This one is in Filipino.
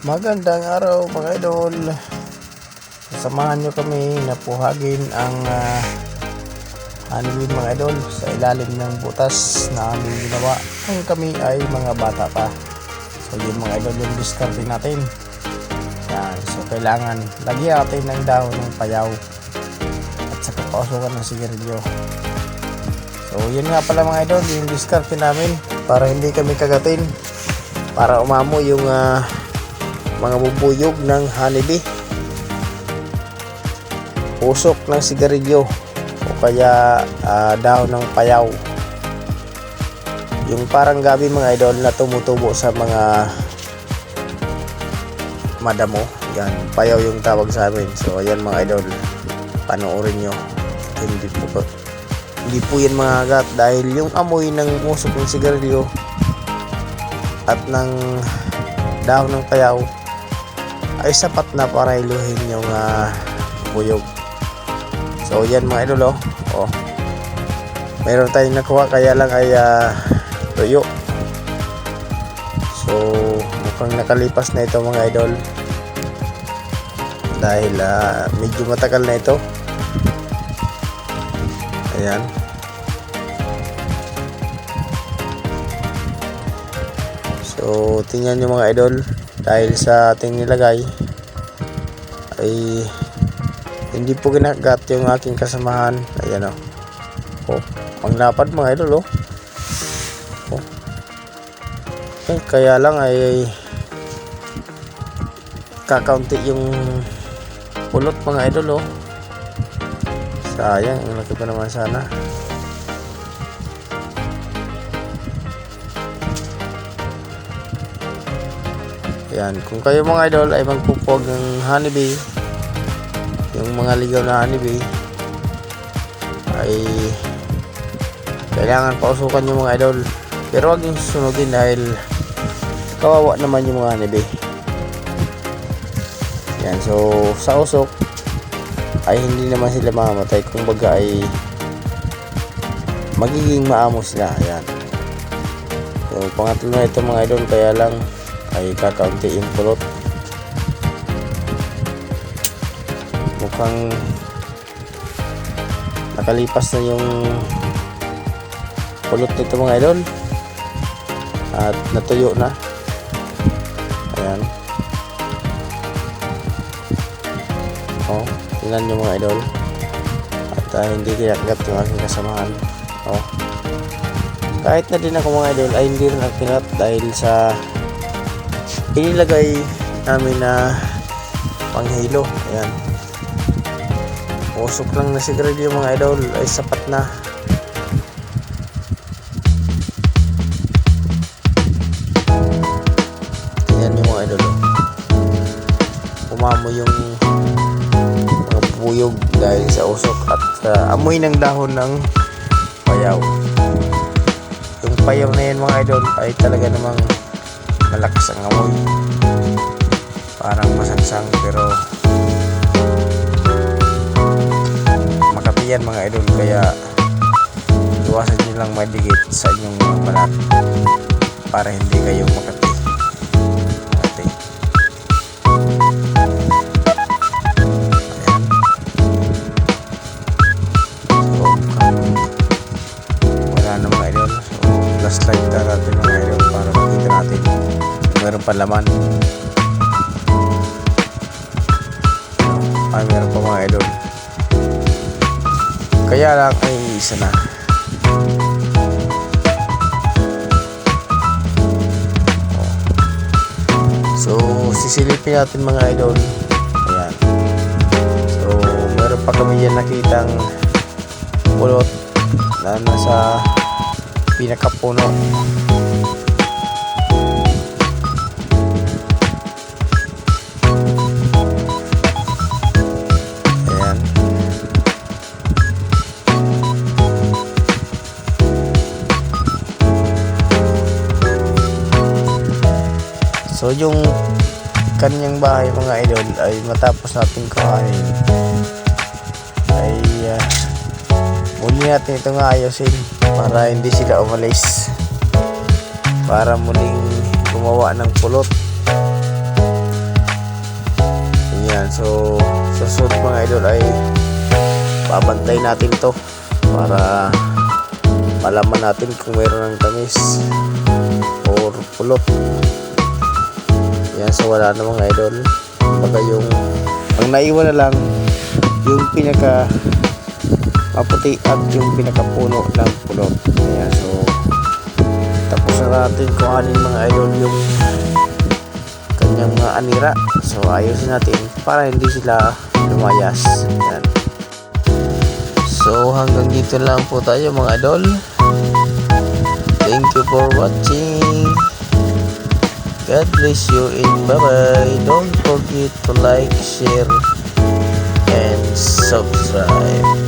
Magandang araw mga idol. Samahan nyo kami na puhagin ang uh, honeybee mga idol sa ilalim ng butas na aming ginawa. Ang kami ay mga bata pa. So yun mga idol yung discarding natin. Yan. So kailangan lagyan natin ng dahon ng payaw at saka pausukan ng sigarilyo. So yun nga pala mga idol yung discarding namin para hindi kami kagatin para umamo yung ah, mga bubuyog ng honeybee. Usok ng sigarilyo o kaya ah, dahon ng payaw. Yung parang gabi mga idol na tumutubo sa mga madamo. Yan payaw yung tawag sa amin. So ayan mga idol panoorin nyo. Hindi po hindi po yan mga agat dahil yung amoy ng usok ng sigarilyo at ng dahon ng payaw ay sapat na para iluhin yung ah, buyog. So yan mga idol oh. oh. Meron tayong nakuha kaya lang ay ah, tuyo. So mukhang nakalipas na ito mga idol. Dahil ah, medyo matagal na ito. Ayan. So, tingnan nyo mga idol, dahil sa ating nilagay, ay hindi po ginagat yung aking kasamahan. Ayan o. Oh. ang lapad mga idol oh. oh. Eh, kaya lang ay kakaunti yung pulot mga idol oh. Sayang, ang laki pa naman sana. Yan, kung kayo mga idol ay magpupog ng honeybee, yung mga ligaw na honeybee, ay kailangan pausukan yung mga idol. Pero wag yung sunugin dahil kawawa naman yung mga honeybee. Yan, so sa usok ay hindi naman sila mamamatay. Kung baga ay magiging maamo sila. Yan. So pangatlo na ito mga idol kaya lang ay kakaunti yung pulot mukhang nakalipas na yung pulot nito mga idol. At natuyo na. Ayan. Oh tingnan nyo mga idol. At uh, hindi kinakat yung aking kasamahan. Oh. Kahit na din ako mga idol ay hindi rin ako dahil sa inilagay namin na panghilo. Ayan. Usok lang na sigarilyo mga idol. Ay sapat na. Ayan yung mga idol. Umamo yung mga buyog dahil sa usok at uh, amoy ng dahon ng payaw. Yung payaw na yan mga idol ay talaga namang malakas ang amoy parang masangsang pero makapiyan mga idol. Kaya iwasan nyo lang madigit sa inyong balat para hindi kayo makati meron pa laman ay meron pa mga idol. Kaya lang ay isa na. So sisilipin natin mga idol. Ayan. So meron pa kami yan nakitang pulot na nasa pinakapuno So yung kanyang bahay mga idol ay matapos natin kahanin ay uh, muli natin itong ayusin para hindi sila umalis. Para muling gumawa ng pulot so susunod mga idol ay babantay natin to para malaman natin kung mayroon ng tamis or pulot yan so wala na mga idol baga yung ang naiwan na lang yung pinaka maputi at yung pinakapuno ng pulot yan so tapos na natin yung mga idol yung kanyang mga anira so ayusin natin para hindi sila lumayas yan So hanggang dito lang po tayo mga idol. Thank you for watching. God bless you and bye bye. Don't forget to like, share, and subscribe.